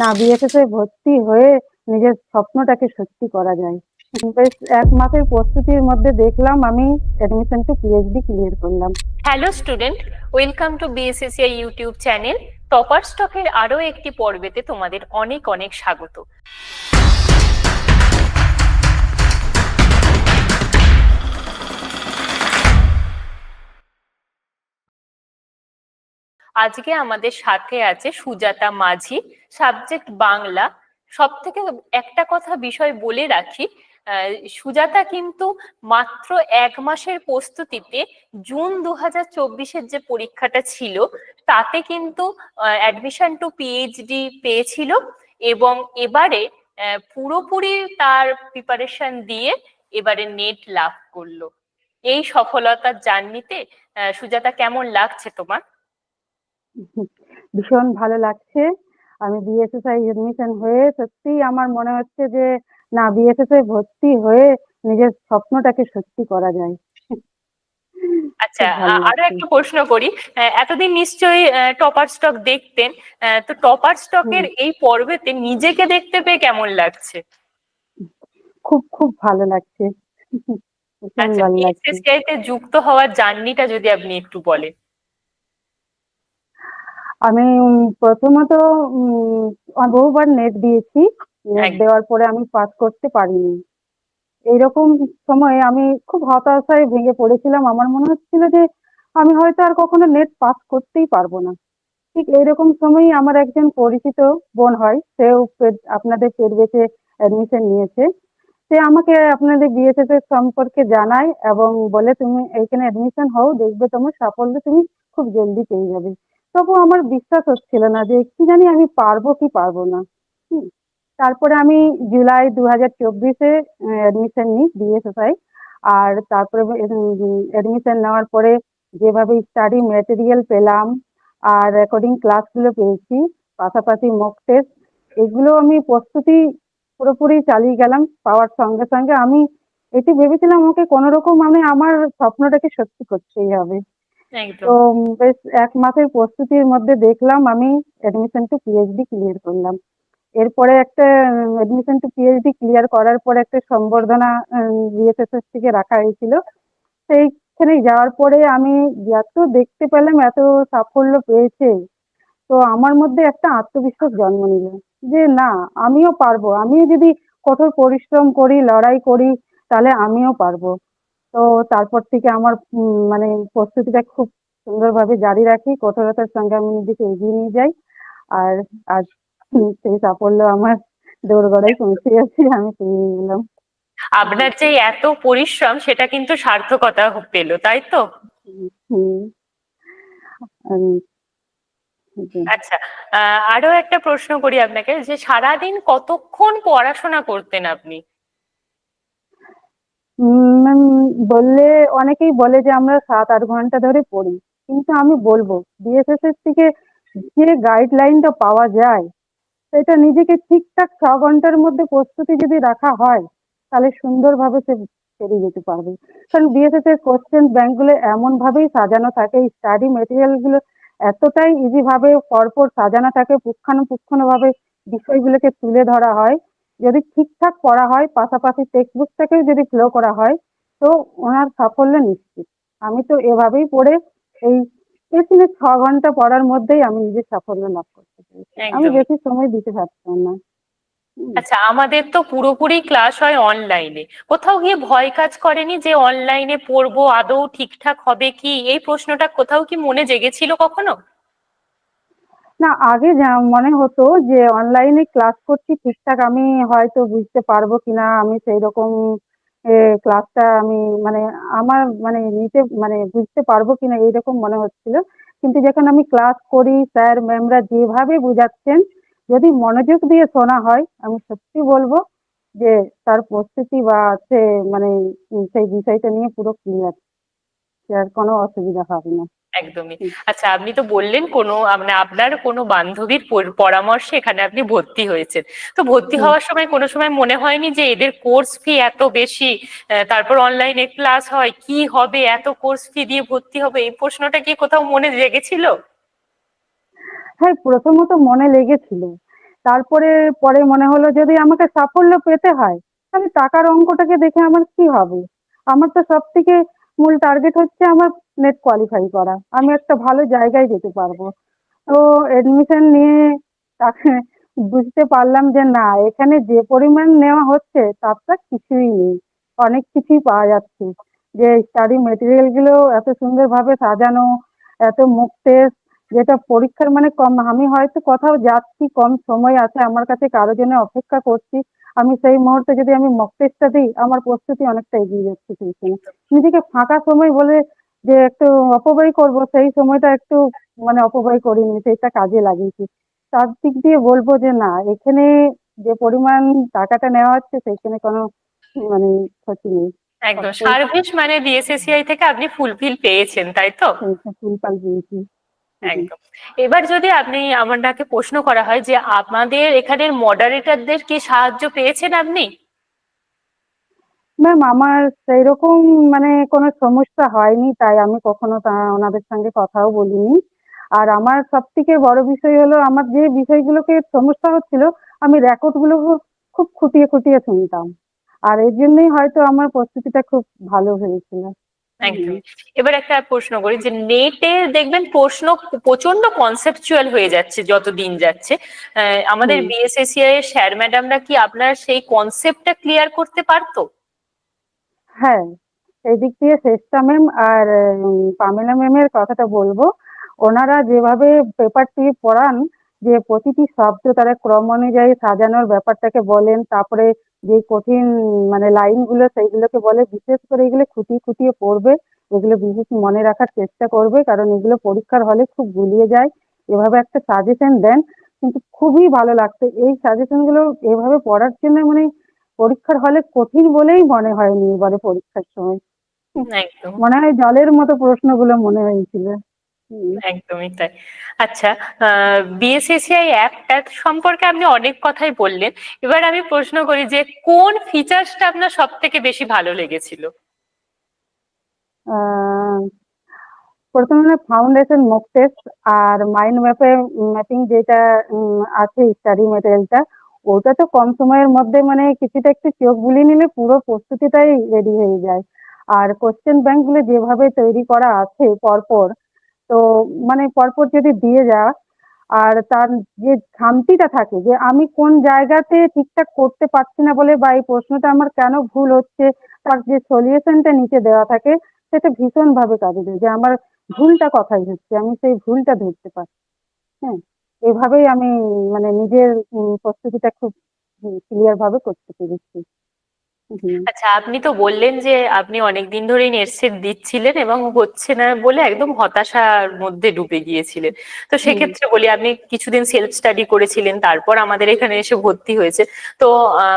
না বিএসএস এ ভর্তি হয়ে নিজের স্বপ্নটাকে সত্যি করা যায়। বেশ, এক মাসের প্রস্তুতির মধ্যে দেখলাম আমি অ্যাডমিশন টু পিএইচডি ক্লিয়ার করলাম। Hello student welcome to BSACI YouTube channel topper স্টকের আরও একটি পর্বেতে তোমাদের অনেক অনেক স্বাগত। আজকে আমাদের সাথে আছে সুজাতা মাঝি সাবজেক্ট বাংলা। সব থেকে একটা কথা বিষয় বলে রাখি সুজাতা কিন্তু মাত্র এক মাসের প্রস্তুতিতে জুন দু হাজার চব্বিশের যে পরীক্ষাটা ছিল, তাতে কিন্তু অ্যাডমিশন টু পিএইচডি পেয়েছিল এবং এবারে পুরোপুরি তার প্রিপারেশন দিয়ে এবারে নেট লাভ করল। এই সফলতার জার্নিতে সুজাতা কেমন লাগছে তোমার? ভীষণ ভালো লাগছে। আমি বিএসএসআই এডমিশন হয়ে সত্যিই আমার মনে হচ্ছে যে না বিএসএসআই ভর্তি হয়ে নিজের স্বপ্নটাকে সত্যি করা যায়। আচ্ছা আরও একটা প্রশ্ন করি। এতদিন নিশ্চয়ই টপার স্টক দেখতেন। তো টপার স্টকের এই পর্বেতে নিজেকে দেখতে পেয়ে কেমন লাগছে? খুব খুব ভালো লাগছে। আচ্ছা যুক্ত হওয়ার জার্নিটা যদি আপনি একটু বলেন। আমি প্রথমত বহুবার নেট দিয়েছি। নেট দেওয়ার পরে আমি পাস করতে পারিনি। এইরকম সময়ে আমি খুব হতাশায় ভেঙে পড়েছিলাম। আমার মনে হচ্ছিল যে আমি হয়তো আর কখনো নেট পাস করতেই পারব না। ঠিক এইরকম সময়ই আমার একজন পরিচিত বোন হয় সেও আপনাদের পেড বেচে অ্যাডমিশন নিয়েছে। সে আমাকে আপনাদের বিএসএস এর সম্পর্কে জানায় এবং বলে তুমি এইখানে অ্যাডমিশন হও দেখবে তোমার সাফল্য তুমি খুব জলদি পেয়ে যাবে। তবু আমার বিশ্বাস হচ্ছিল না যে কি জানি আমি পারব কি পারব না। তারপরে আমি জুলাই দু হাজার চব্বিশে অ্যাডমিশন নিই বিএসএসআই আর তারপরে অ্যাডমিশন নেওয়ার পরে যেভাবে স্টাডি ম্যাটেরিয়াল পেলাম আর রেকর্ডিং ক্লাসগুলো পেয়েছি, পাশাপাশি মক টেস্ট এগুলো আমি প্রস্তুতি পুরোপুরি চালিয়ে গেলাম, পাওয়ার সঙ্গে সঙ্গে আমি এটি ভেবেছিলাম আমাকে কোনো রকম মানে আমার স্বপ্নটাকে সত্যি করতেই হবে। তো বেশ এক মাসের প্রস্তুতির মধ্যে দেখলাম আমি অ্যাডমিশন টু পিএইচডি ক্লিয়ার করলাম। এরপরে একটা অ্যাডমিশন টু পিএইচডি ক্লিয়ার করার পর একটা সম্বর্ধনা বিএসএসএস থেকে রাখা হয়েছিল। সেইখানে যাওয়ার পরে আমি এত দেখতে পেলাম এত সাফল্য পেয়েছে। তো আমার মধ্যে একটা আত্মবিশ্বাস জন্ম নিল যে না, আমিও পারব। আমিও যদি কঠোর পরিশ্রম করি, লড়াই করি, তাহলে আমিও পারব। তো তারপর থেকে আমার মানে প্রস্তুতিটা খুব সুন্দরভাবে জারি রাখি। কঠোরতার সঙ্গে আমি নিজেকে এগিয়ে নিয়ে যাই। আর আজ সেই সাফল্য আমার দৌড়গড়াই পৌঁছে গেছে আমি পেয়ে গেলাম আপনার যে এত পরিশ্রম সেটা কিন্তু সার্থকতা পেল তাই তো। আচ্ছা আরও একটা প্রশ্ন করি আপনাকে যে সারাদিন কতক্ষণ পড়াশোনা করতেন আপনি? বললে, অনেকেই বলে যে আমরা সাত আট ঘণ্টা ধরে পড়ি। কিন্তু আমি বলব বিএসএস এর থেকে যে গাইডলাইনটা পাওয়া যায়, সেটা নিজেকে ঠিকঠাক ছ ঘণ্টার মধ্যে প্রস্তুতি যদি রাখা হয়, তাহলে সুন্দরভাবে সে পেরিয়ে যেতে পারবে। কারণ বিএসএস এর কোশ্চেন ব্যাংকগুলো এমন ভাবেই সাজানো থাকে স্টাডি মেটেরিয়ালগুলো এতটাই ইজি ভাবে পরপর সাজানো থাকে পুঙ্খানুপুঙ্খানু ভাবে বিষয়গুলোকে তুলে ধরা হয়। যদি ঠিকঠাক পড়া হয় পাশাপাশি টেক্সট বুকটাকেও যদি ফ্লো করা হয় তো ওনার সাফল্য নিশ্চিত। আমি তো এভাবেই পড়ে এই পেছনে ছ ঘণ্টা পড়ার মধ্যেই আমি নিজের সাফল্য লাভ করতে পেরেছি। আমি বেশি সময় দিতে পারতাম না। আচ্ছা আমাদের তো পুরোপুরি ক্লাস হয় অনলাইনে কোথাও গিয়ে ভয় কাজ করেনি যে অনলাইনে পড়ব আদৌ ঠিকঠাক হবে কি? এই প্রশ্নটা কোথাও কি মনে জেগেছিল কখনো? না, আগে যা মনে হতো যে অনলাইনে ক্লাস করছি, ঠিকঠাক আমি হয়তো বুঝতে পারব কিনা, আমি সেই রকম ক্লাসটা আমি মানে আমার মানে নিতে মানে বুঝতে পারব কিনা এইরকম মনে হচ্ছিল। কিন্তু যখন আমি ক্লাস করি স্যার ম্যামরা যেভাবে বোঝাচ্ছেন, যদি মনোযোগ দিয়ে শোনা হয়, আমি সত্যি বলব যে তার প্রস্তুতি বা সে মানে সেই বিষয়টা নিয়ে পুরো ক্লিয়ার আর কোনো অসুবিধা হবে না। একদমই। আচ্ছা আপনি তো বললেন কোনো মানে আপনার কোনো বান্ধবীর পরামর্শে এখানে আপনি ভর্তি হয়েছেন। তো ভর্তি হওয়ার সময় কোনো সময় মনে হয়নি যে এদের কোর্স ফি এত বেশি তারপর অনলাইনে ক্লাস হয় কি হবে এত কোর্স ফি দিয়ে ভর্তি হবে এই প্রশ্নটা কি কোথাও মনে জেগেছিল হ্যাঁ প্রথমত মনে লেগেছিল। তারপরে পরে মনে হলো যদি আমাকে সাফল্য পেতে হয় তাহলে টাকার অঙ্কটাকে দেখে আমার কি হবে? আমার তো সব থেকে মূল টার্গেট হচ্ছে আমার নেট কোয়ালিফাই করা। আমি একটা ভালো জায়গায় যেতে পারব। তো এডমিশন নিয়ে তাকে বুঝতে পারলাম যে না, এখানে যে পরিমাণ নেওয়া হচ্ছে তার তো কিছুই নেই। অনেক কিছুই পাওয়া যাচ্ছে। যে স্টাডি মেটেরিয়ালগুলো এত সুন্দরভাবে সাজানো, এত মুখ টেস্ট যেটা পরীক্ষার মানে কম, আমি হয়তো কোথাও যাচ্ছি, কম সময় আছে, আমার কাছে কারও জন্য অপেক্ষা করছি। আমি সেই মুহূর্তে যদি আমি মক টেস্টটা দিই আমার প্রস্তুতি অনেকটা এগিয়ে যাচ্ছে টিউশনে নিজেকে ফাঁকা সময় বলে যে একটু অপব্যয় করব সেই সময়টা একটু মানে অপব্যয় করিনি সেটা কাজে লাগিয়েছি। তার দিক দিয়ে বলব যে না এখানে যে পরিমাণ টাকাটা নেওয়া হচ্ছে সেখানে কোনো মানে ক্ষতি নেই। একদম। সার্ভিস মানে বিএসএসিআই থেকে আপনি ফুলফিল পেয়েছেন তাই তো? সেইটা ফুলপাল দিয়েছি একদম। এবার যদি আপনি আমাকে প্রশ্ন করা হয় যে আমাদের এখানের মডারেটরদের কি সাহায্য পেয়েছেন আপনি? ম্যাম আমার সেইরকম মানে কোনো সমস্যা হয়নি তাই আমি কখনো ওনাদের সঙ্গে কথাও বলিনি। আর আমার সব থেকে বড় বিষয় হলো আমার যে বিষয়গুলোকে সমস্যা হচ্ছিল আমি রেকর্ডগুলো খুব খুঁটিয়ে খুঁটিয়ে শুনতাম। আর এর জন্যই হয়তো আমার প্রস্তুতিটা খুব ভালো হয়েছিল। একদম। এবার একটা প্রশ্ন করি যে নেটে দেখবেন প্রশ্ন প্রচণ্ড কনসেপচুয়াল হয়ে যাচ্ছে যত দিন যাচ্ছে আমাদের। বিএসএসিআই এর স্যার ম্যাডামরা কি আপনার সেই কনসেপ্টটা ক্লিয়ার করতে পারতো? হ্যাঁ এই দিক দিয়ে শ্রেষ্ঠা ম্যাম আর পামেলা ম্যামের কথাটা বলব। ওনারা যেভাবে পেপারটি পড়ান যে প্রতিটি শব্দ তারা ক্রম অনুযায়ী সাজানোর ব্যাপারটাকে বলেন তারপরে যে কঠিন মানে লাইনগুলো সেইগুলোকে বলে বিশেষ করে এগুলো খুঁটিয়ে খুঁটিয়ে পড়বে এগুলো বিশেষ মনে রাখার চেষ্টা করবে কারণ এগুলো পরীক্ষার হলে খুব গুলিয়ে যায়। এভাবে একটা সাজেশন দেন কিন্তু খুবই ভালো লাগতো এই সাজেশনগুলো এভাবে পড়ার জন্য মানে পরীক্ষার হলে কঠিন বলেই মনে হয়নি এবারে পরীক্ষার সময়। মনে হয় জলের মতো প্রশ্নগুলো মনে হয়েছিল। একদমই তাই। আচ্ছা বিএসএসিআই অ্যাপটা সম্পর্কে আপনি অনেক কথাই বললেন। এবার আমি প্রশ্ন করি যে কোন ফিচার্সটা আপনার সব থেকে বেশি ভালো লেগেছিল? প্রথমে ফাউন্ডেশন মক টেস্ট আর মাইন্ড ম্যাপে ম্যাপিং যেটা আছে স্টাডি ম্যাটেরিয়ালটা ওটা তো কম সময়ের মধ্যে মানে কিছুটা একটু চোখ বুলিয়ে নিলে পুরো প্রস্তুতিটাই রেডি হয়ে যায়। আর কোশ্চেন ব্যাংকগুলো যেভাবে তৈরি করা আছে পরপর তো মানে পরপর যদি দিয়ে যাওয়া, আর তার যে খামতিটা থাকে যে আমি কোন জায়গাতে ঠিকঠাক করতে পারছি না বলে বা এই প্রশ্নটা আমার কেন ভুল হচ্ছে, তার যে সলিউশনটা নিচে দেওয়া থাকে, সেটা ভীষণভাবে কাজে দেয় যে আমার ভুলটা কোথায় হচ্ছে আমি সেই ভুলটা ধরতে পারছি হ্যাঁ এভাবেই আমি মানে নিজের প্রস্তুতিটা খুব ক্লিয়ার ভাবে করতে পেরেছি। আচ্ছা আপনি তো বললেন যে আপনি অনেক দিন ধরেই নেট সেট দিচ্ছিলেন এবং হচ্ছে না বলে একদম হতাশার মধ্যে ডুবে গিয়েছিলেন। তো সেক্ষেত্রে বলি আপনি কিছুদিন সেলফ স্টাডি করেছিলেন তারপর আমাদের এখানে এসে ভর্তি হয়েছে। তো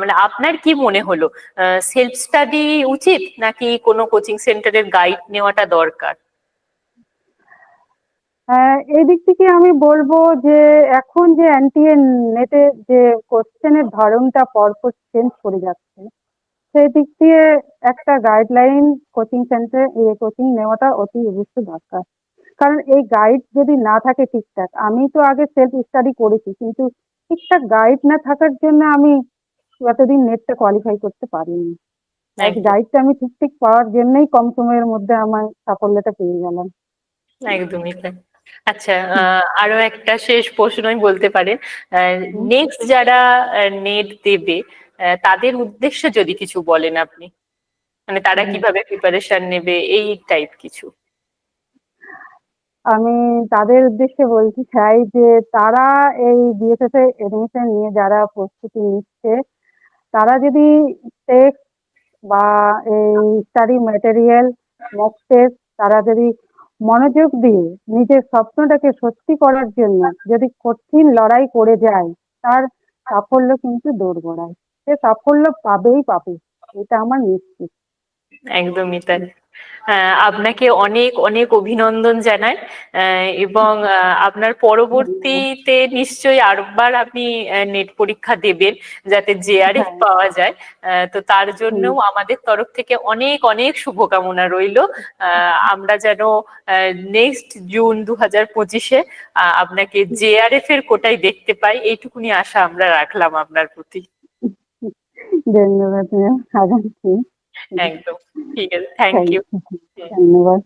মানে আপনার কি মনে হলো? সেলফ স্টাডি উচিত নাকি কোনো কোচিং সেন্টারের গাইড নেওয়াটা দরকার? এই দিক থেকে আমি বলব যে এখন যে এনটিএ নেটে যে কোশ্চেনের ধরনটা পরপর চেঞ্জ করে যাচ্ছে সেই দিক দিয়ে একটা গাইডলাইন কোচিং সেন্টার কোচিং নেওয়াটা অতি অবশ্যই দরকার। কারণ এই গাইড যদি না থাকে ঠিকঠাক আমি তো আগে সেলফ স্টাডি করেছি কিন্তু ঠিকঠাক গাইড না থাকার জন্য আমি এতদিন নেটটা কোয়ালিফাই করতে পারিনি। গাইডটা আমি ঠিক ঠিক পাওয়ার জন্যই কম সময়ের মধ্যে আমার সাফল্যটা পেয়ে গেলাম। একদমই তাই। আচ্ছা আরও একটা শেষ প্রশ্নই বলতে পারেন। নেক্সট যারা নেট দেবে তাদের উদ্দেশ্যে যদি কিছু বলেন আপনি। মানে তারা কীভাবে প্রিপারেশন নেবে এই টাইপ কিছু। আমি তাদের উদ্দেশ্যে বলতে চাই যে তারা এই বিএসএফ এ এডমিশন নিয়ে যারা প্রস্তুতি নিচ্ছে তারা যদি টেক্সট বা এই স্টাডি ম্যাটেরিয়াল মক টেস্ট তারা যদি মনোযোগ দিয়ে নিজের স্বপ্নটাকে সত্যি করার জন্য যদি কঠিন লড়াই করে যায় তার সাফল্য কিন্তু দোরগোড়ায় সে সাফল্য পাবেই পাবে এটা আমার নিশ্চিত। একদমই তাই। আপনাকে অনেক অনেক অভিনন্দন জানাই। এবং আপনার পরবর্তীতে নিশ্চয়ই আরেকবার আপনি নেট পরীক্ষা দেবেন যাতে জেআরএফ হ্যাঁ। পাওয়া যায়। তো তার জন্যও আমাদের তরফ থেকে অনেক অনেক শুভকামনা রইল। আমরা যেন নেক্সট জুন দু হাজার পঁচিশে আপনাকে জেআরএফ এর কোটায় দেখতে পাই। এইটুকুনি আশা আমরা রাখলাম আপনার প্রতি। ধন্যবাদ আগামী একদম ঠিক আছে থ্যাংক ইউ ধন্যবাদ